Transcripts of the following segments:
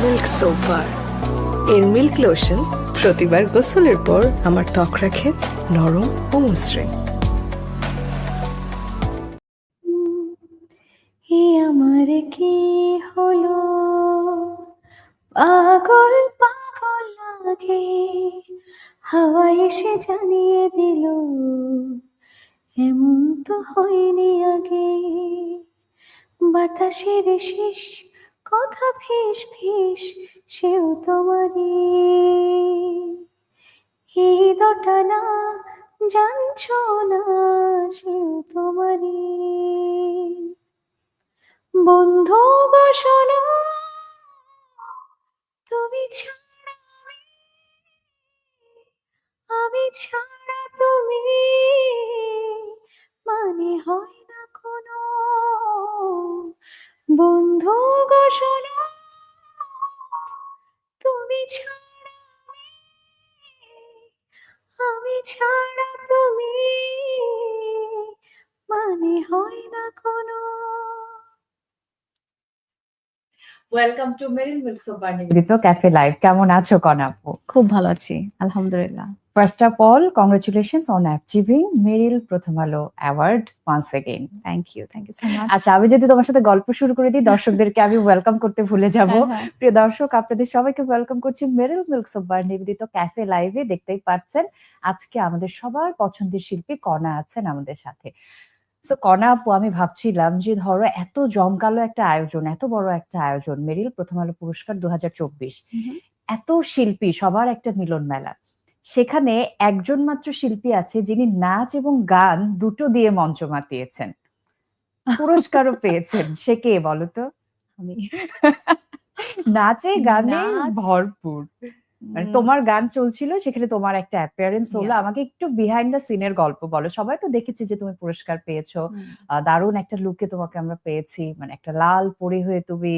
Milk soap bar এর milk lotion প্রতিবার গোসলের পর আমার ত্বক রাখে নরম ও মসৃণ আমার কি হলো পাগল পাগল লাগে হাওয়া এসে জানিয়ে দিল এমন তো হয়নি আগে। বাতাসের শেষ, কথা ফিস ফিস, সেও তোমারই এই দোটানা জানছ না, সেও তোমারই বন্ধু বাসনা, তুমি ছাড়া আমি ছাড়া তুমি। মানে হয় না কোনো। বন্ধু ঘোষণা তুমি ছাড়া আমি আমি ছাড়া তুমি মানে হয় না কোনো। Welcome to marine milks of নিবেদিত ক্যাফে লাইভ কেমন আছো কনাপু খুব ভালো আছি আলহামদুলিল্লাহ। First of all congratulations on achieving Meril Prothom Alo award once again thank you thank you so much আচ্ছা আমি যদি তোমার সাথে গল্প শুরু করে দিই দর্শকদেরকে আমি ওয়েলকাম করতে ভুলে যাব। হ্যাঁ, প্রিয় দর্শক আপনাদের সবাইকে ওয়েলকাম করছি মেরিল মিল্কস অফ বার নিবেদিত ক্যাফে লাইভে দেখতেই পাচ্ছেন। আজকে আমাদের সবার পছন্দের শিল্পী কণা আছেন আমাদের সাথে। সো কণা আপু আমি ভাবছিলাম যে ধরো এত জমকালো একটা আয়োজন এত বড় একটা আয়োজন মেরিল প্রথম আলো পুরস্কার দু। এত শিল্পী সবার একটা মিলন মেলা। সেখানে একজন মাত্র শিল্পী আছে যিনি নাচ এবং গান দুটো দিয়ে মঞ্চ মাতিয়েছেন। পুরস্কারও পেয়েছেন। সে কে বলতো আমি। নাচে গানে ভরপুর। মানে তোমার গান চলছিল সেখানে তোমার একটা অ্যাপিয়ারেন্স হলো। আমাকে একটু বিহাইন্ড দ্য সিনের গল্প বলো। সবাই তো দেখেছি যে তুমি পুরস্কার পেয়েছ। দারুণ একটা লুকে তোমাকে আমরা পেয়েছি। মানে একটা লাল পরি হয়ে তুমি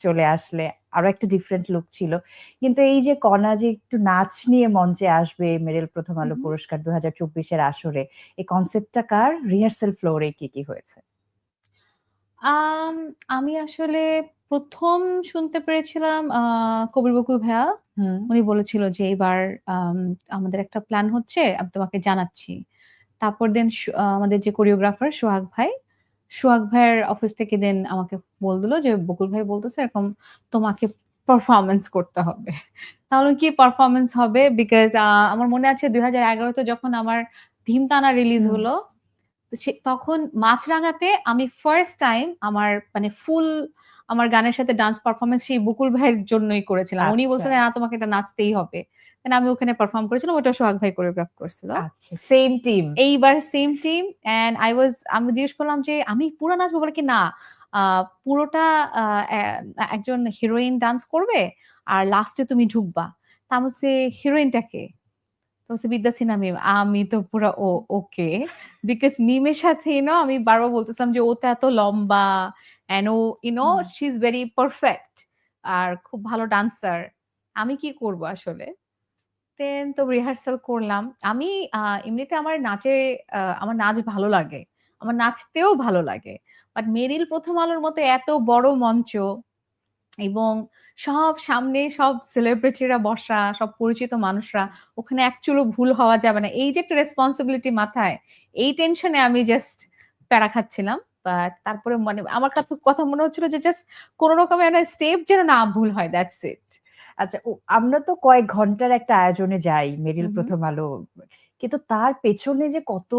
চলে আসলে। আরও একটা ডিফারেন্ট লুক ছিল। কিন্তু এই যে কণা যে একটু নাচ নিয়ে মঞ্চে আসবে মেরেল প্রথম আলো পুরস্কার দু হাজার চব্বিশের আসরে এই কনসেপ্টটা কার? রিহার্সেল ফ্লোরে কি কি হয়েছে? আমি আসলে প্রথম শুনতে পেরেছিলাম আহ, কবির বকুল ভাইয়া হুম। উনি বলেছিল যে এবার আম, আমাদের একটা প্ল্যান হচ্ছে আমি তোমাকে জানাচ্ছি। তারপর দেন আমাদের যে কোরিওগ্রাফার সোহাগ ভাই সোহাগ ভাইয়ের অফিস থেকে দেন আমাকে বল দিল যে বকুল ভাই বলতেছে এরকম তোমাকে পারফরমেন্স করতে হবে। তাহলে কি পারফরমেন্স হবে? বিকজ আমার মনে আছে দুই হাজার এগারোতে যখন আমার ধীমতানা রিলিজ হুম। হলো তো সে- তখন মাছরাঙাতে আমি ফার্স্ট টাইম আমার মানে ফুল আমার গানের সাথে ডান্স পারফরমেন্স সেই বকুল ভাইয়ের জন্যই করেছিলাম। উনি আচ্ছা। বলছিলেন না তোমাকে এটা নাচতেই হবে। আমি ওখানে পারফর্ম করেছিলাম ওটা সোহাগ ভাই কোরিওগ্রাফ করেছিল। সেম টিম এইবার same team and I was আমি জিজ্ঞেস করলাম যে আমি পুরো নাচবো? বলে কি না পুরোটা একজন হিরোইন ডান্স করবে আর লাস্টে তুমি ঢুকবা। তা আমি বলছি হিরোইনটাকে তো বলছে বিদ্যা সিনহা মিম আমি তো পুরো ও ওকে। বিকজ মিমের সাথে ইউনো আমি বারবার বলতেছিলাম যে ও তো এত লম্বা and O you know. She is very perfect আর খুব ভালো ডান্সার আমি কি করব আসলে? দেন তো রিহার্সাল করলাম। আমি এমনিতে আমার নাচে আমার নাচ ভালো লাগে। আমার নাচতেও ভালো লাগে। বাট মেরিল প্রথম আলোর মতো এত বড় মঞ্চ এবং সব সামনে সব সেলিব্রিটিরা বসা সব পরিচিত মানুষরা ওখানে অ্যাকচুয়ালি ভুল হওয়া যাবে না। এই যে একটা রেসপন্সিবিলিটি মাথায় এই টেনশনে আমি জাস্ট প্যারা খাচ্ছিলাম। তারপরে মানে আমার কাছে কথা মনে হচ্ছিল যে জাস্ট কোন রকমের স্টেপ যেন না ভুল হয় দ্যাটস ইট আচ্ছা আমরা তো কয়েক ঘণ্টার একটা আয়োজনে যাই মেরিল। প্রথম আলো। কিন্তু তার পেছনে যে কত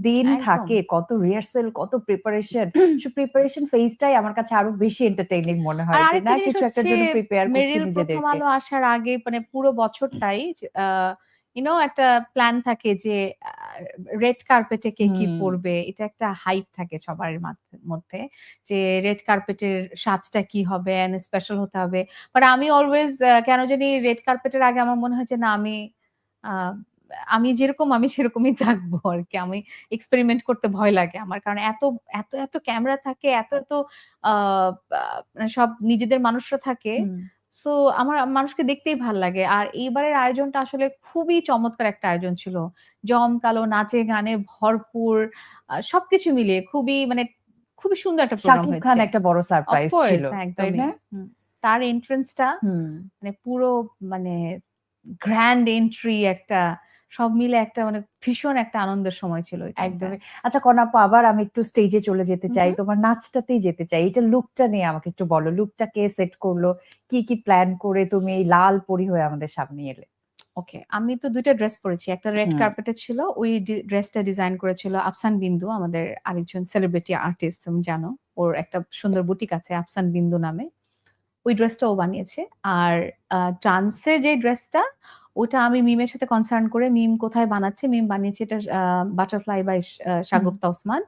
দিন থাকে কত রিহার্সেল কত প্রিপারেশন প্রিপারেশন ফেজটাই আমার কাছে আরও বেশি এন্টারটেইনিং মনে হয় যে না কিছু একটা জন্য প্রিপেয়ার করছি মেরিল প্রথম আলো আসার আগে মানে পুরো বছরটাই ইউনো একটা প্ল্যান থাকে যে রেড কার্পেটে কে কি। পরবে এটা একটা হাইপ থাকে সবার মধ্যে যে রেড কার্পেটের সাজটা কি হবে স্পেশাল হতে হবে বাট আমি অলওয়েজ কেন জানি রেড কার্পেটের আগে আমার মনে হয় যে না আমি আহ, আমি যেরকম আমি সেরকমই থাকব আর কি আমি এক্সপেরিমেন্ট করতে ভয় লাগে আমার কারণ এত এত এত ক্যামেরা থাকে এত এত মানে সব নিজেদের মানুষরা থাকে। সো আমার মানুষকে দেখতেই ভালো লাগে। আর এইবারের আয়োজনটা আসলে খুবই চমৎকার একটা আয়োজন ছিল। জমকালো নাচে গানে ভরপুর সবকিছু মিলিয়ে খুবই মানে খুবই সুন্দর একটা প্রোগ্রাম খান হয়েছে। একটা বড় সারপ্রাইজ ছিল তাই না? তার এন্ট্রান্সটা মানে পুরো মানে গ্র্যান্ড এন্ট্রি একটা সব মিলে একটা মানে ভীষণ একটা আনন্দের সময় ছিল একদমই আচ্ছা কনাপু আবার আমি একটু স্টেজে চলে যেতে চাই। তোমার নাচটাতেই যেতে চাই। এটা লুকটা নিয়ে আমাকে একটু বলো। লুকটা কে সেট করল? কি কি প্ল্যান করে তুমি এই লাল পরি হয়ে আমাদের সামনে এলে? ওকে আমি তো দুইটা ড্রেস পরেছি। একটা রেড। কার্পেটে ছিল ওই ড্রেসটা ডিজাইন করেছিল আফসান বিন্দু আমাদের আরেকজন সেলিব্রিটি আর্টিস্ট তুমি জানো। ওর একটা সুন্দর বুটিক আছে আফসান বিন্দু নামে। ওই ড্রেসটা ও বানিয়েছে। আর ডান্সের যে ড্রেসটা ওটা আমি মিমের সাথে কনসার্ন করে মিম কোথায় বানাচ্ছে মিম বানিয়েছে এটা বাটারফ্লাই বাই শাগুফতা ওসমান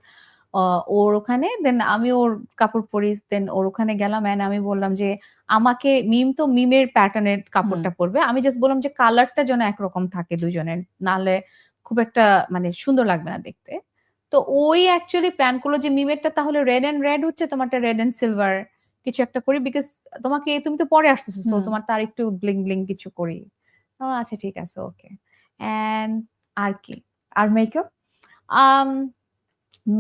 ওর ওখানে দেন আমি ওর কাপড় পরি দেন ওর ওখানে গেলাম এন্ড আমি বললাম যে আমাকে মিম তো মিমের প্যাটার্নের কাপড়টা পরবে আমি জাস্ট বললাম যে কালারটা যেন একরকম থাকে দুজনের নালে খুব একটা মানে সুন্দর লাগবে না দেখতে। তো ওই অ্যাকচুয়ালি প্ল্যান করল যে মিমেরটা তাহলে রেড অ্যান্ড রেড হচ্ছে তোমারটা রেড অ্যান্ড সিলভার কিছু একটা করি বিকজ তোমাকে তুমি তো পরে আসতেছো। তোমার তার একটু ব্লিং ব্লিং কিছু করি। আচ্ছা ঠিক আছে ওকে। এন্ড আর কি? আর মেকআপ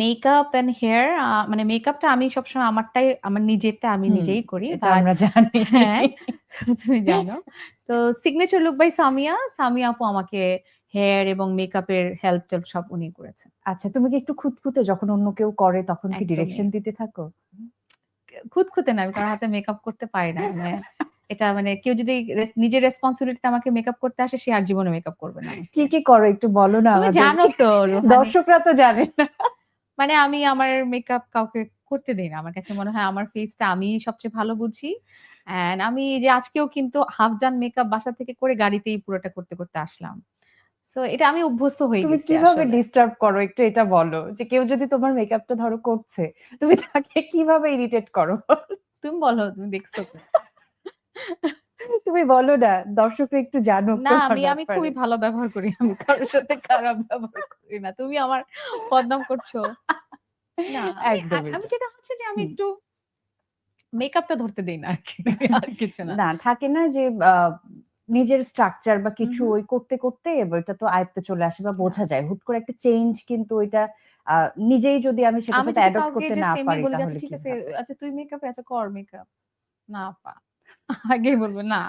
মেকআপ এন্ড হেয়ার মানে মেকআপটা আমি সবসময় আমারটাই আমার নিজেরটা আমি নিজেই করি। আমরা জানি। হ্যাঁ তুমি জানো। তো signature look by Samia Samia আপু আমাকে হেয়ার এবং মেকআপের হেল্প টেল্প সব উনি করেছেন। আচ্ছা তুমি কি একটু খুঁতখুঁতে যখন অন্য কেউ করে তখন কি ডিরেকশন দিতে থাকো? খুঁতখুঁতে না আমি কারোর হাতে মেকআপ করতে পারি না মানে এটা মানে কেউ যদি নিজের রেসপন্সিবিলিটিতে আমাকে মেকআপ করতে আসে সে আর জীবনে মেকআপ করবে না কি কি করো? একটু বলো না তুমি জানো তো দর্শকরা তো জানে না। মানে আমি আমার মেকআপ কাউকে করতে দেই না। আমার কাছে মনে হয় আমার ফেসটা আমি সবচেয়ে ভালো বুঝি। এন্ড আমি এই যে আজকেও কিন্তু হাফ ডান মেকআপ বাসা থেকে করে গাড়িতেই পুরোটা করতে করতে আসলাম। সো এটা আমি অভ্যস্ত হয়ে গেছি তুমি কীভাবে। ডিস্টার্ব করো? একটু এটা বলো যে কেউ যদি তোমার মেকআপটা ধরো করছে তুমি তাকে কীভাবে ইরিটেট করো? তুমি বলো তুমি দেখছ। তুমি বলো না দর্শকরা একটু জানো না আমি আমি খুবই ভালো ব্যবহার করি আমি কারোর সাথে খারাপ ব্যবহার করি না তুমি আমার বদনাম করছ। না আমি- যেটা হচ্ছে যে আমি একটু মেকআপটা ধরতে দেই না আর কিছু না। না থাকে না যে নিজের স্ট্রাকচার বা কিছু ওই করতে করতে ওইটা তো আয়ত্তে চলে আসে বা বোঝা যায়। হুট করে একটা চেঞ্জ কিন্তু ওইটা নিজেই যদি আমি আমি সাথে অ্যাডপ্ট করতে না পারি তাহলে আচ্ছা ঠিক আছে আচ্ছা তুই মেকআপ আচ্ছা কর মেকআপ না পা আগেই বলব না।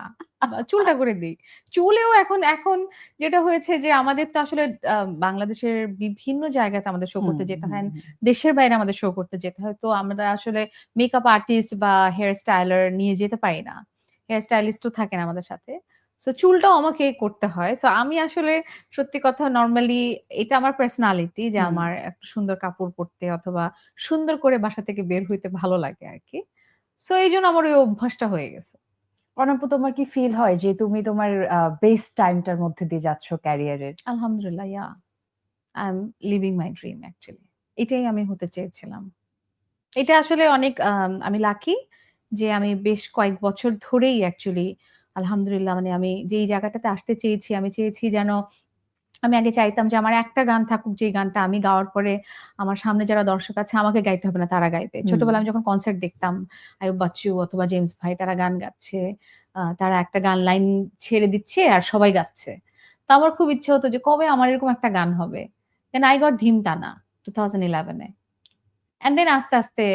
চুলটা করে দিই। চুলেও এখন এখন যেটা হয়েছে যে আমাদের তো আসলে বাংলাদেশের বিভিন্ন জায়গাতে আমাদের শো করতে যেতে হয়। দেশের বাইরে আমাদের শো করতে যেতে হয়। তো আমরা আসলে মেকআপ আর্টিস্ট বা হেয়ার স্টাইলার নিয়ে যেতে পারি না। হেয়ার স্টাইলিস্টও থাকে না আমাদের সাথে। তো চুলটাও আমাকে করতে হয়। তো আমি আসলে সত্যি কথা নর্মালি এটা আমার পার্সোনালিটি যে আমার একটা সুন্দর কাপড় পরতে অথবা সুন্দর করে বাসা থেকে বের হইতে ভালো লাগে আর কি সো এই জন্য আমার ওই অভ্যাসটা হয়ে গেছে। অনন্ত তোমার কি ফিল হয় যে তুমি তোমার বেস্ট টাইমটার মধ্যে দিয়ে যাচ্ছ ক্যারিয়ারের আলহামদুলিল্লাহ yeah I am living my dream actually এটাই আমি হতে চেয়েছিলাম। এটা আসলে অনেক, আমি লাকি যে আমি বেশ কয়েক বছর ধরেই অ্যাকচুয়ালি আলহামদুলিল্লাহ মানে আমি যেই জায়গাটাতে আসতে চেয়েছি, আমি চেয়েছি যেন আমি আগে চাইতাম যে আমার একটা গান থাকুক যে গানটা আমি গাওয়ার পরে আমার সামনে যারা দর্শক আছে আমাকে গাইতে হবে না তারা গাইবে। হুম। ছোটবেলায় আমি যখন কনসার্ট দেখতাম আয়ুব বাচ্চু অথবা জেমস ভাই তারা গান গাচ্ছে তারা একটা গান লাইন ছেড়ে দিচ্ছে আর সবাই গাচ্ছে। তো আমার খুব ইচ্ছে হতো যে কবে আমার এরকম একটা গান হবে। দেন আই গট ধিম টানা টু থাউজেন্ড ইলেভেনে অ্যান্ড দেন আস্তে আস্তে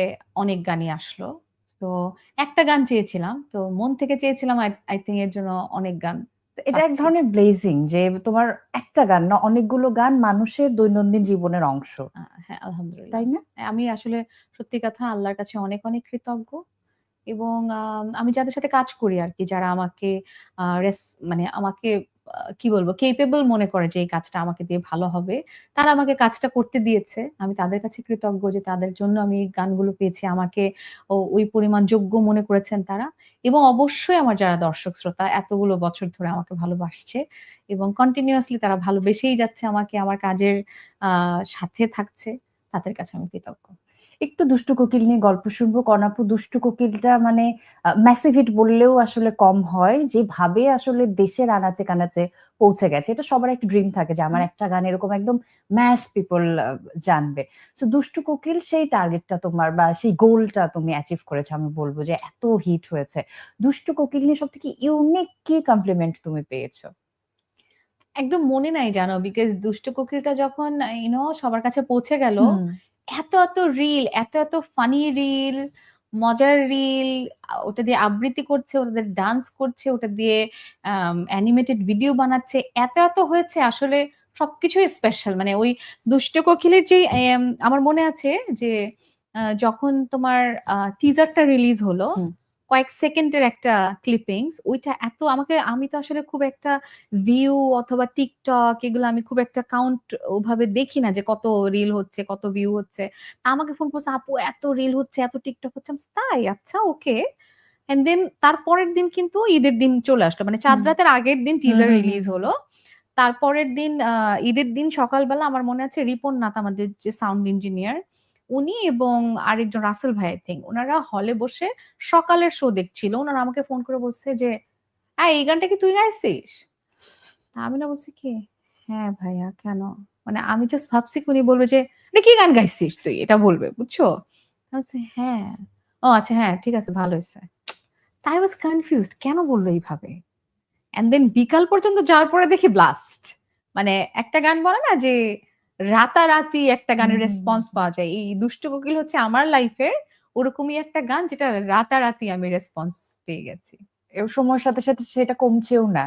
অনেক গানই আসলো। তো একটা গান চেয়েছিলাম তো মন থেকে চেয়েছিলাম আই থিঙ্ক এর জন্য অনেক গান এটা এক ধরনের ব্লেজিং যে তোমার একটা গান না অনেকগুলো গান মানুষের দৈনন্দিন জীবনের অংশ। হ্যাঁ আলহামদুলিল্লাহ। তাই না? আমি আসলে সত্যি কথা আল্লাহর কাছে অনেক অনেক কৃতজ্ঞ এবং আম, যাদের সাথে কাজ করি আর কি যারা আমাকে মানে আমাকে কি বলব কেপেবল মনে করে যে এই কাজটা আমাকে দিয়ে ভালো হবে। তারা আমাকে কাজটা করতে দিয়েছে। আমি তাদের কাছে কৃতজ্ঞ যে তাদের জন্য আমি গানগুলো পেয়েছি। আমাকে ওই পরিমাণ যোগ্য মনে করেছেন তারা। এবং অবশ্যই আমার যারা দর্শক শ্রোতা, এতগুলো বছর ধরে আমাকে ভালোবাসছে এবং কন্টিনিউয়াসলি তারা ভালোবেসেই যাচ্ছে আমাকে, আমার কাজের সাথে থাকছে, তাদের কাছে আমি কৃতজ্ঞ। একটু দুষ্টু কোকিল নিয়ে গল্প শুনব। কনাপু দুষ্টু কোকিলটা মানে ম্যাসিভ হিট বললেও আসলে কম হয় যেভাবে আসলে দেশের আনাচে কানাচে পৌঁছে গেছে। এটা সবার একটা ড্রিম থাকে যে আমার একটা গান এরকম একদম ম্যাস পিপল জানবে। তো দুষ্টু কোকিল সেই টার্গেটটা তোমার বা সেই গোলটা তুমি অ্যাচিভ করেছ আমি বলব যে এত হিট হয়েছে। দুষ্টু কোকিল নিয়ে সব থেকে ইউনিক কি কমপ্লিমেন্ট তুমি পেয়েছ? একদম মনে নাই জানো বিকজ দুষ্ট কোকিলটা যখন ইউনো সবার কাছে পৌঁছে গেল এত এত রিল এত এত ফানি রিল মজার রিল ওটা দিয়ে আবৃত্তি করছে, ওটা দিয়ে ডান্স করছে, ওটা দিয়ে অ্যানিমেটেড ভিডিও বানাচ্ছে, এত এত হয়েছে আসলে সবকিছুই স্পেশাল মানে ওই দুষ্ট কোকিলের যে আমার মনে আছে যে যখন তোমার টিজারটা রিলিজ হলো। কয়েক সেকেন্ডের একটা ক্লিপিংস ওইটা এত আমাকে আমি তো আসলে খুব একটা ভিউ অথবা টিকটক এগুলো আমি খুব একটা কাউন্ট ওভাবে দেখি না যে কত রিল হচ্ছে কত ভিউ হচ্ছে। আমাকে ফোন করছে আপু এত রিল হচ্ছে এত টিকটক হচ্ছে। তাই? আচ্ছা ওকে এন্ড দেন তারপরের দিন কিন্তু ঈদের দিন চলে আসলো। মানে চাঁদ রাতের আগের দিন টিজার রিলিজ হলো। তারপরের দিন ঈদের দিন সকালবেলা আমার মনে আছে রিপন নাথ আমাদের যে সাউন্ড ইঞ্জিনিয়ার উনি এবং আরেকজন রাসেল ভাই আই থিঙ্ক ওনারা হলে বসে সকালের শো দেখছিল। ওনারা আমাকে ফোন করে বলছে যে হ্যাঁ এই গানটা কি তুই গাইছিস? আমি না বলছি কি? হ্যাঁ ভাইয়া, কেন? মানে আমি জাস্ট ভাবছি উনি বলবে যে কি গান গাইছিস তুই? এটা বলবে, বুঝছ? হ্যাঁ। ও আচ্ছা হ্যাঁ ঠিক আছে, ভালো হয়েছে। তাই ওয়াজ কনফিউজড কেন বলল এইভাবে? এন্ড দেন বিকাল পর্যন্ত যাওয়ার পরে দেখি ব্লাস্ট মানে একটা গান বলে না যে রাতারাতি একটা গানের রেসপন্স পাওয়া যায়। এই দুষ্ট কোকিল হচ্ছে আমার লাইফের ওরকমই একটা গান যেটা রাতারাতি আমি রেসপন্স পেয়ে গেছি। সময়ের সাথে সাথে সেটা কমছেও না।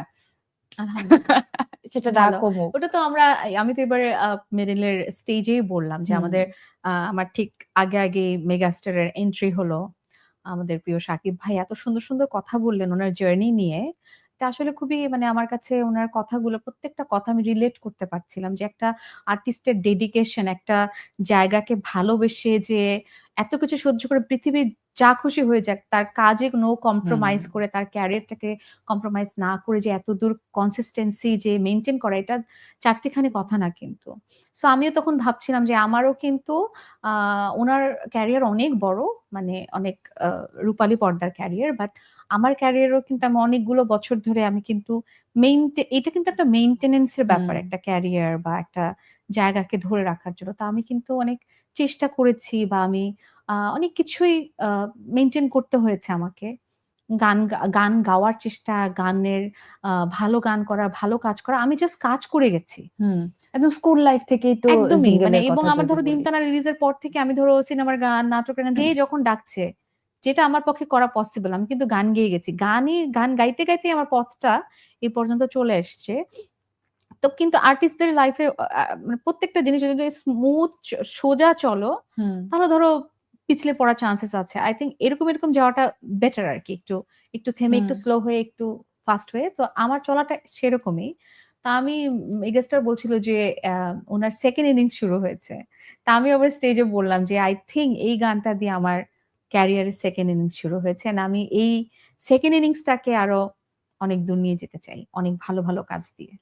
সেটা না। কমুক। ওটা তো আমরা আমি তো এবারে মেরিলের স্টেজেই বললাম যে আমাদের আহ, আমার ঠিক আগে আগে মেগাস্টারের এন্ট্রি হলো। আমাদের প্রিয় সাকিব ভাই এত সুন্দর সুন্দর কথা বললেন ওনার জার্নি নিয়ে। এটা আসলে খুবই মানে আমার কাছে ওনার কথাগুলো, প্রত্যেকটা কথা আমি রিলেট করতে পারছিলাম যে একটা আর্টিস্টের ডেডিকেশন একটা জায়গাকে ভালোবেসে যে এত কিছু সহ্য করে পৃথিবী যা খুশি হয়ে যাক তার কাজে নো কম্প্রোমাইজ করে তার ক্যারিয়ারটাকে কম্প্রোমাইজ না করে যে এত দূর কনসিস্টেন্সি যে মেনটেন করা এটা চারটিখানি কথা না কিন্তু। সো আমিও তখন ভাবছিলাম যে আমারও কিন্তু আহ, ওনার ক্যারিয়ার অনেক বড় মানে অনেক রূপালী পর্দার ক্যারিয়ার বাট আমার ক্যারিয়ারও কিন্তু আমি অনেকগুলো বছর ধরে আমি কিন্তু মেইনটে এটা কিন্তু একটা মেইনটেনেন্সের ব্যাপার একটা ক্যারিয়ার বা একটা জায়গাকে ধরে রাখার জন্য। তা আমি কিন্তু অনেক চেষ্টা করেছি বা আমি অনেক কিছুই মেনটেন করতে হয়েছে আমাকে। গান গান গাওয়ার চেষ্টা গানের ভালো গান করা ভালো কাজ করা আমি জাস্ট কাজ করে গেছি। হুম একদম স্কুল লাইফ থেকেই তো একদমই মানে এবং আমার ধরো বলি। দিনতানা রিলিজের পর থেকে আমি ধরো সিনেমার গান নাটকের গান যে যখন ডাকছে যেটা আমার পক্ষে করা পসিবল আমি কিন্তু গান গেয়ে গেছি। গানই গান গাইতে গাইতে আমার পথটা এই পর্যন্ত চলে এসছে। তো কিন্তু আর্টিস্টদের লাইফে মানে প্রত্যেকটা জিনিস যদি স্মুথ সোজা চলো তাহলে ধরো পিছলে পড়ার চান্সেস আছে। আই থিঙ্ক এরকম এরকম যাওয়াটা বেটার আর কি একটু একটু থেমে একটু স্লো হয়ে একটু ফাস্ট হয়ে। তো আমার চলাটা সেরকমই। তা আমি মেগাস্টার বলছিল যে ওনার সেকেন্ড ইনিংস শুরু হয়েছে। তা আমি আবার স্টেজে বললাম যে আই থিঙ্ক এই গানটা দিয়ে আমার ক্যারিয়ারের সেকেন্ড ইনিংস শুরু হয়েছে আমি এই সেকেন্ড ইনিংসটাকে আরও অনেক দূর নিয়ে যেতে চাই অনেক ভালো ভালো কাজ দিয়ে।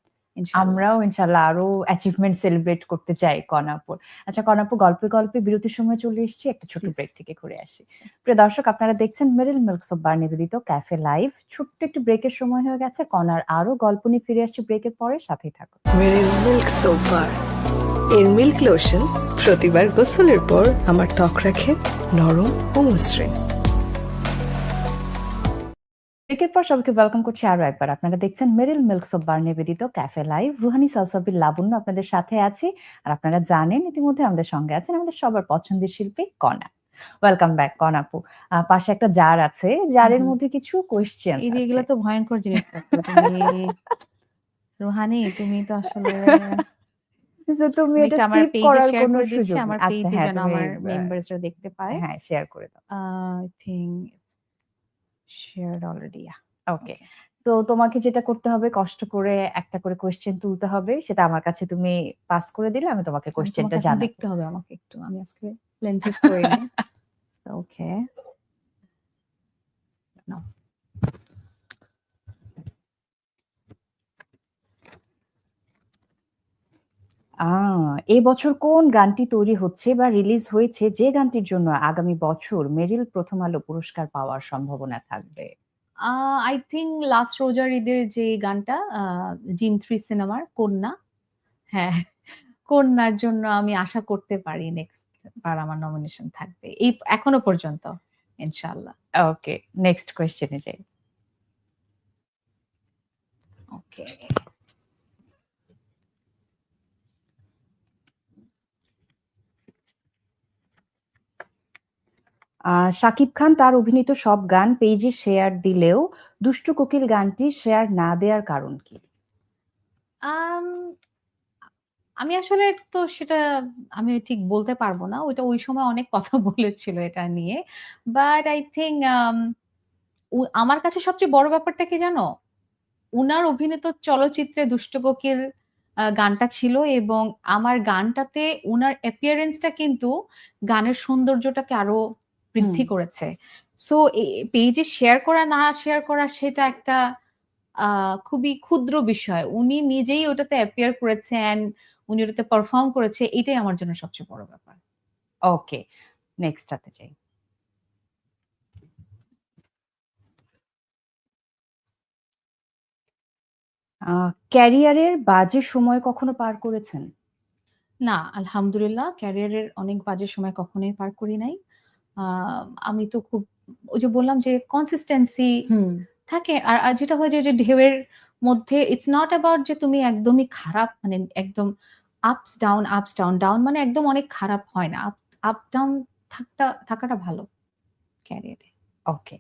আমরাও ইনশাল্লাহ আরও অ্যাচিভমেন্ট সেলিব্রেট করতে চাই কনাপুর আচ্ছা কনাপুর গল্পে গল্পে বিরতির সময় চলে এসেছি একটা ছোট ব্রেক থেকে ঘুরে আসি। প্রিয় দর্শক আপনারা দেখছেন মেরিল মিল্কস অফ বার নিবেদিত ক্যাফে লাইভ ছোট্ট একটু ব্রেকের সময় হয়ে গেছে কনার আরও গল্প নিয়ে ফিরে আসছি ব্রেকের পরে সাথেই থাকুন। মেরিল মিল্ক সোপ বার এর মিল্ক লোশন প্রতিবার গোসলের পর আমার ত্বক রাখে নরম ও মসৃণ। ব্রেকের পর সবাইকে ওয়েলকাম করছি আরও একবার। আপনারা দেখছেন মেরিল মিল্কস অফ বার নিবেদিত ক্যাফে লাইভ রুহানি সালসাবির লাবণ্য আপনাদের সাথে আছি। আর আপনারা জানেন ইতিমধ্যে আমাদের সঙ্গে আছেন আমাদের সবার পছন্দের শিল্পী কণা ওয়েলকাম ব্যাক কনাপু পাশে একটা জার আছে। জারের মধ্যে কিছু কোয়েশ্চেন এই এগুলো তো ভয়ঙ্কর জিনিস রোহানি তুমি তো আসলে তুমি এটা আমার পেজে শেয়ার করে দিচ্ছি। আমার। আচ্ছা পেজে হ্যাঁ যেন আমার আহ, দেখতে পায়। হ্যাঁ শেয়ার করে দাও। I think shared already okay তো তোমাকে যেটা করতে হবে কষ্ট করে একটা করে কোশ্চেন তুলতে হবে সেটা আমার কাছে তুমি পাস করে দিলে আমি তোমাকে কোশ্চেনটা জানাব। দেখতে হবে আমাকে একটু আমি আজকে লেন্সেস করে ওকে আহ এই বছর কোন গানটি তৈরি হচ্ছে বা রিলিজ হয়েছে যে গানটির জন্য আগামী বছর মেরিল প্রথম আলো পুরস্কার পাওয়ার সম্ভাবনা থাকবে? আই থিঙ্ক লাস্ট রোজার ঈদের যে গানটা জিন থ্রি সিনেমার কন্যা। হ্যাঁ কন্যার জন্য আমি আশা করতে পারি নেক্সট বার আমার নমিনেশন থাকবে। এই এখনও পর্যন্ত ইনশাল্লাহ ওকে নেক্সট কোয়েশ্চেনে যাই। ওকে শাকিব খান তার অভিনীত সব গান পেজে শেয়ার দিলেও দুষ্টু কোকিল গানটি শেয়ার না দেওয়ার কারণ কি আমি আসলে তো সেটা আমি ঠিক বলতে পারব না। ওইটা ওই সময় অনেক কথা বলেছিল এটা নিয়ে। বাট আই উ, আমার কাছে সবচেয়ে বড় ব্যাপারটা কি জানো? উনার অভিনীত চলচ্চিত্রে 'দুষ্ট কোকিল' গানটা ছিল এবং আমার গানটাতে উনার অ্যাপিয়ারেন্সটা কিন্তু গানের সৌন্দর্যটাকে আরও বৃদ্ধি করেছে। সো পেজে শেয়ার করা না শেয়ার করা সেটা একটা খুবই ক্ষুদ্র বিষয়। উনি নিজেই ওটাতে অ্যাপিয়ার করেছেন, উনি ওটাতে পারফর্ম করেছে। এটাই আমার জন্য সবচেয়ে বড় ব্যাপার। ওকে, নেক্সট টাতে যাই। ক্যারিয়ারের বাজে সময় কখনো পার করেছেন? না, আলহামদুলিল্লাহ ক্যারিয়ারের অনেক বাজে সময় কখনোই পার করি নাই। আমি তো খুব ওই যে বললাম যে কনসিস্টেন্সি। থাকে। আর যেটা হয় যে, ঢেউয়ের মধ্যে ইটস নট অ্যাবাউট যে তুমি একদমই খারাপ মানে একদম ups down, ups down, down মানে একদম অনেক খারাপ হয় না। আপ ডাউন থাকটা থাকাটা ভালো ক্যারিয়ারে। ওকে।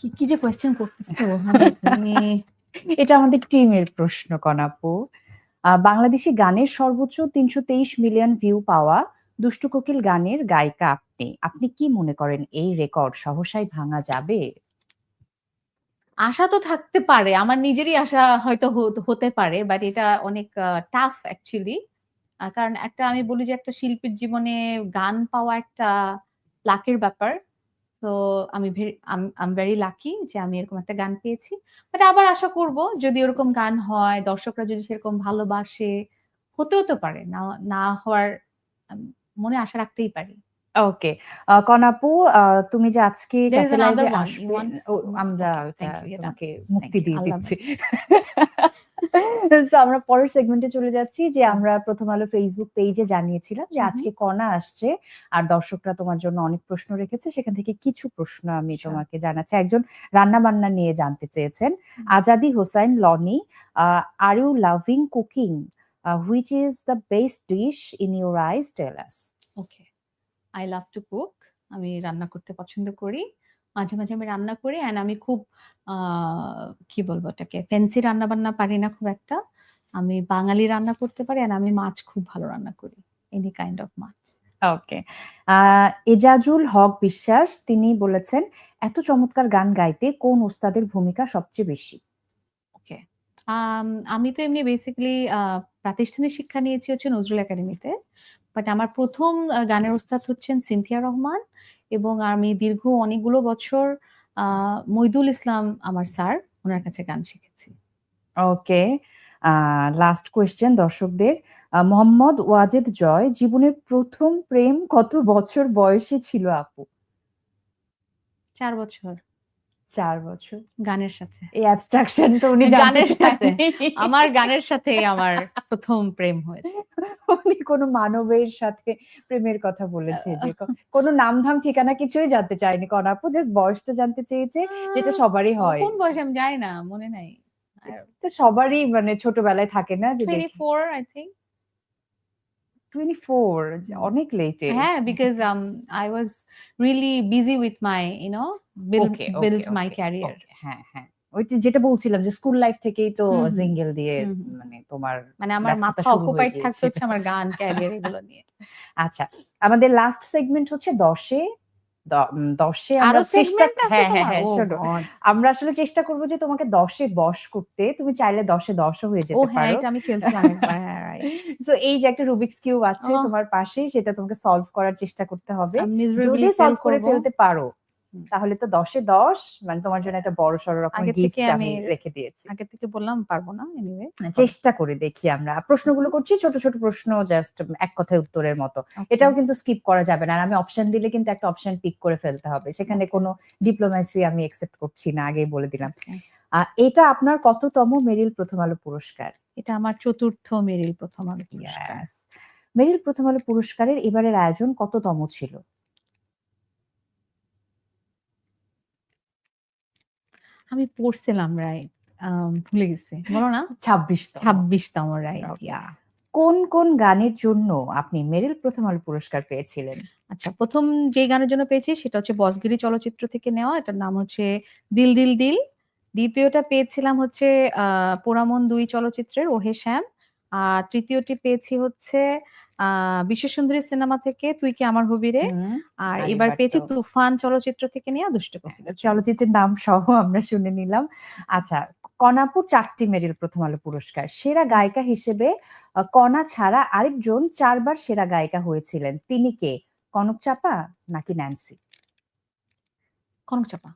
কি, কি যে কোয়েশ্চেন করতেছো হানি এটা আমাদের টিমের প্রশ্ন কনাপু। বাংলাদেশী গানের সর্বোচ্চ ৩২৩ মিলিয়ন ভিউ পাওয়া দুষ্টু কোকিল গানের গায়িকা আপনি। আপনি কি মনে করেন এই রেকর্ড সহসাই ভাঙা যাবে? আশা তো থাকতে পারে। আমার নিজেরই আশা হয়তো হতে পারে। বাট এটা অনেক টাফ অ্যাকচুয়ালি। কারণ একটা আমি বলি যে একটা শিল্পীর জীবনে গান পাওয়া একটা লাকের ব্যাপার। তো আমি আমি ভেরি লাকি যে আমি এরকম একটা গান পেয়েছি। বাট আবার আশা করব যদি ওরকম গান হয়, দর্শকরা যদি সেরকম ভালোবাসে, হতেও তো পারে। না না হওয়ার মনে আশা রাখতেই পারি। ওকে। আ কনাপু আ তুমি যে আজকে There is ক্যাফে লাইভে another one. আসবে want ও some? আমরা Okay, ওটা thank you. এটা তোমাকে thank মুক্তি you. দিয়ে আল্লাহ দিচ্ছি। আমরা পরের সেগমেন্টে চলে যাচ্ছি যে আমরা প্রথম আলো ফেসবুক পেজে জানিয়েছিলাম যে। আজকে কণা আসছে আর দর্শকরা তোমার জন্য অনেক প্রশ্ন রেখেছে। সেখান থেকে কিছু প্রশ্ন আমি Sure. তোমাকে জানাচ্ছি। একজন রান্না-বান্না নিয়ে জানতে চেয়েছেন। Azadi Hossain Loni are you loving cooking? Which is the best dish in your eyes tell us? I love to cook. আমি রান্না করতে পছন্দ করি। মাঝে, মাঝে আমি রান্না করি অ্যান্ড আমি খুব কি বলব ওটাকে ফ্যান্সি রান্না-বান্না পারি না খুব একটা। আমি বাঙালি রান্না করতে পারি অ্যান্ড আমি মাছ খুব ভালো রান্না করি। এনি কাইন্ড অফ মাছ। ওকে। এজাজুল হক বিশ্বাস তিনি বলেছেন, "এত চমৎকার গান গাইতে কোন ওস্তাদের ভূমিকা সবচেয়ে বেশি?" ওকে। আম তো এমনি বেসিক্যালি প্রাতিষ্ঠানিক শিক্ষা নিয়েছি হচ্ছে নজরুল একাডেমিতে। বাট আমার প্রথম গানের ওস্তাদ হচ্ছেন সিনথিয়া রহমান এবং আমি দীর্ঘ অনেকগুলো বছর মইদুল ইসলাম আমার স্যার, উনার কাছে গান শিখেছি। ওকে। লাস্ট কোয়েশ্চেন দর্শকদের। মোহাম্মদ ওয়াজেদ জয়, জীবনের প্রথম প্রেম কত বছর বয়সে ছিল আপু? চার বছর। চার বছর। গানের সাথে। এই অ্যাবস্ট্রাকশন তো উনি গানের সাথে। আমার গানের সাথেই আমার ১ম প্রেম হয়েছে। কোন মানবের সাথে প্রেমের কথা বলেছে যে কোনো আ কোন নাম-ধাম ঠিকানা কিছুই জানতে চায়নি কনা আপু। জাস্ট বয়সটা জানতে চেয়েছে যেটা সবারই হয়। কোন বয়সে আমি জানি না, মনে নাই। তো সবারই মানে ছোটবেলায় থাকে না যে 24 আই থিংক। 24 অনেক লেট হ্যাঁ, because um with my you know build okay, build okay, my okay, career. Okay. হ্যাঁ, হ্যাঁ। ওইটা যেটা বলছিলাম যে স্কুল লাইফ থেকেই তো। সিঙ্গেল দিয়ে। মানে তোমার মানে আমার মাথা অকুপাইড গিয়েছিল। হচ্ছে আমার গান, ক্যারিয়ার এগুলো নিয়ে। আচ্ছা। আমাদের লাস্ট সেগমেন্ট হচ্ছে ১০ এ দ উম ১০ এ আমরা চেষ্টা হ্যাঁ, হ্যাঁ? হ্যাঁ। গড! আমরা আসলে চেষ্টা করব যে তোমাকে ১০ এ বশ করতে। তুমি চাইলে দশে দশ হয়ে ও যেতে হ্যাঁ, পারো। আমি খেলছিলাম হ্যাঁ, সো এই যে একটা রুবিকস কিউব আছে তোমার পাশেই সেটা তোমাকে সলভ করার চেষ্টা করতে হবে। যদি সলভ করে ফেলতে পারো। তাহলে তো দশে দশ মানে তোমার জন্য একটা বড়সড় রকমের আগে গিফট আমি রেখে দিয়েছি। আগে থেকে বললাম পারব না। এনিওয়ে হ্যাঁ, চেষ্টা করে দেখি আমরা। প্রশ্নগুলো করছি ছোট, ছোট প্রশ্ন জাস্ট এক কথায় উত্তরের মতো। এটাও কিন্তু স্কিপ করা যাবে না। আর আমি অপশন দিলে কিন্তু একটা অপশন পিক করে ফেলতে হবে। সেখানে কোনো ডিপ্লোম্যাসি আমি একসেপ্ট করছি না। আগেই বলে দিলাম। এটা আপনার কততম মেরিল প্রথম আলো পুরস্কার? এটা আমার চতুর্থ মেরিল প্রথম আলো পুরস্কার। মেরিল প্রথম আলো পুরস্কারের এবারের আয়োজন কততম ছিল? আমি পড়ছিলাম রাইট। ভুলে গেছি। বলো না? ২৬ তম। ২৬ তম রাইট। ইয়া। কোন, কোন গানের জন্য আপনি মেরিল প্রথম আলো পুরস্কার পেয়েছিলেন? আচ্ছা প্রথম যে গানের জন্য পেয়েছি সেটা হচ্ছে 'বসগিরি' চলচ্চিত্র থেকে নেওয়া। এটার নাম হচ্ছে 'দিল দিল দিল'। দ্বিতীয়টা পেয়েছিলাম হচ্ছে 'পোড়ামন দুই চলচ্চিত্রের 'ওহে শ্যাম'। আর তৃতীয়টি পেয়েছি হচ্ছে 'বিশ্বসুন্দরী' সিনেমা থেকে 'তুই কি আমার হবি রে'। আর এবার পেয়েছি 'তুফান' চলচ্চিত্র থেকে নিয়ে 'দুষ্ট চলচ্চিত্রের নাম সহ আমরা শুনে নিলাম। আচ্ছা, কণাপুর ৪ টি মেরিল প্রথম আলো পুরস্কার। সেরা গায়িকা হিসেবে কণা ছাড়া আরেকজন চারবার সেরা গায়িকা হয়েছিলেন। তিনি কে? কনক চাপা নাকি ন্যান্সি? কনক চাপা।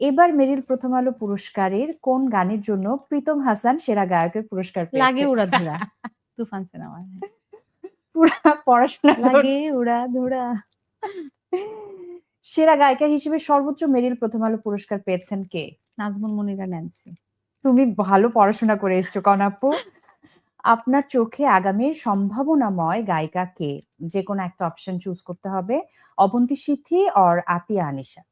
এবার মেরিল প্রথম আলো পুরস্কারের কোন গানের জন্য প্রীতম হাসান সেরা গায়কের পুরস্কার? 'লাগে উড়াধুরা' 'তুফান' সিনেমার। হ্যাঁ। পুরা পড়াশোনা 'লাগে করছে। উড়াধুরা' সেরা গায়িকা হিসেবে সর্বোচ্চ মেরিল প্রথম আলো পুরস্কার পেয়েছেন কে? নাজমুল মুনিরা ন্যান্সি। তুমি ভালো পড়াশোনা করে এসছো কনাপু। আপনার চোখে আগামীর সম্ভাবনাময় গায়িকা কে? যেকোনো একটা অপশন চুজ করতে হবে। অবন্তী সিথি অর আতিয়া আনিশা?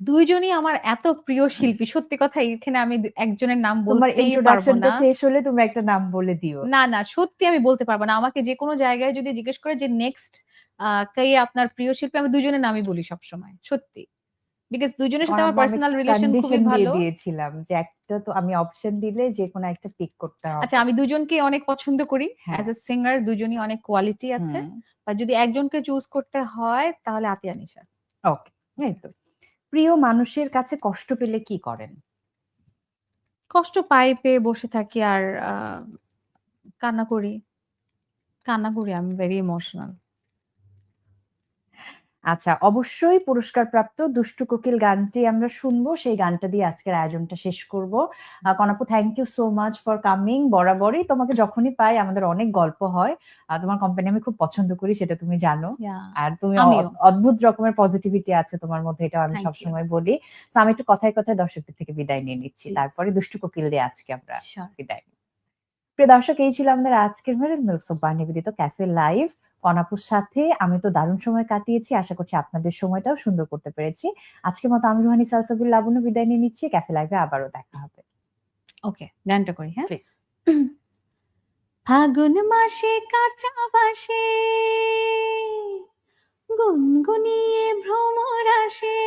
২ জনই আমার এত প্রিয় শিল্পী। সত্যি কথা এখানে আমি একজনের নাম বলতেই পারব না। শেষ হলে তুমি একটা নাম বলে দিও। না, না সত্যি আমি বলতে পারব না। আমাকে যেকোনো জায়গায় যদি জিজ্ঞেস করে যে নেক্সট কে আপনার প্রিয় শিল্পী? আমি ২ জনের নামই বলি সবসময়। সত্যি। বিকজ ২ জনের সাথে আমার পার্সোনাল রিলেশন খুবই ভালো। দিয়েছিলাম যে একটা তো আমি অপশন দিলে যেকোনো একটা পিক করতে হবে। আচ্ছা আমি ২ জনকেই অনেক পছন্দ করি। অ্যাজ এ সিঙ্গার ২ জনই অনেক কোয়ালিটি আছে। বা যদি একজনকে চুজ করতে হয় তাহলে আতিয়া নিশা। ওকে, এই তো। প্রিয় মানুষের কাছে কষ্ট পেলে কি করেন? কষ্ট পাই পেয়ে বসে থাকি আর কান্না করি। কান্না করি আমি ভেরি ইমোশনাল। আচ্ছা, অবশ্যই পুরস্কারপ্রাপ্ত 'দুষ্টু কোকিল' গানটি আমরা শুনব। সেই গানটা দিয়ে আজকের আয়োজনটা শেষ করব। কনাপু thank you so much for coming. বরাবরই তোমাকে যখনই পাই আমাদের অনেক গল্প হয়। তোমার কোম্পানি আমি খুব পছন্দ করি সেটা তুমি জানো। আর তুমি অদ্ভুত রকমের পজিটিভিটি আছে তোমার মধ্যে এটা আমি। সবসময় বলি। সো আমি একটু কথায়, কথায় দর্শকদের থেকে বিদায় নিয়ে নিচ্ছি। তারপরে 'দুষ্টু কোকিল' দিয়ে আজকে আমরা বিদায়। প্রিয় দর্শক এই ছিল আমাদের আজকের মেরিল মিল্কস অফ বার নিবেদিত ক্যাফে লাইভ। কনাপুর সাথে আমি তো দারুণ সময় কাটিয়েছি। আশা করছি আপনাদের সময়টাও সুন্দর করতে পেরেছি। আজকের মতো আমি রুহানি সালসাবিল লাবণ্য বিদায় নিয়ে নিচ্ছি। ক্যাফে লাইভে আবারও দেখা হবে। ওকে গানটা করি হ্যাঁ? ফাগুন মাসে কাঁচা বাসে গুনগুনিয়ে ভ্রমর আসে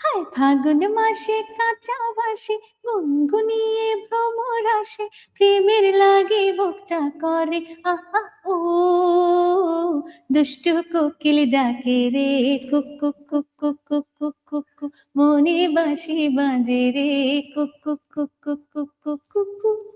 হায় ফাগুন মাসে কাঁচা বাসে গুনগুনিয়ে ভ্রমর আসে প্রেমের লাগে বুকটা করে আহা ও দুষ্টু কোকিল ডাকে রে কুক কুক কুক কুক কুক কুক কুক মনে বাঁশি বাজে রে কুক কুক কুক কুক কুক কুক কুক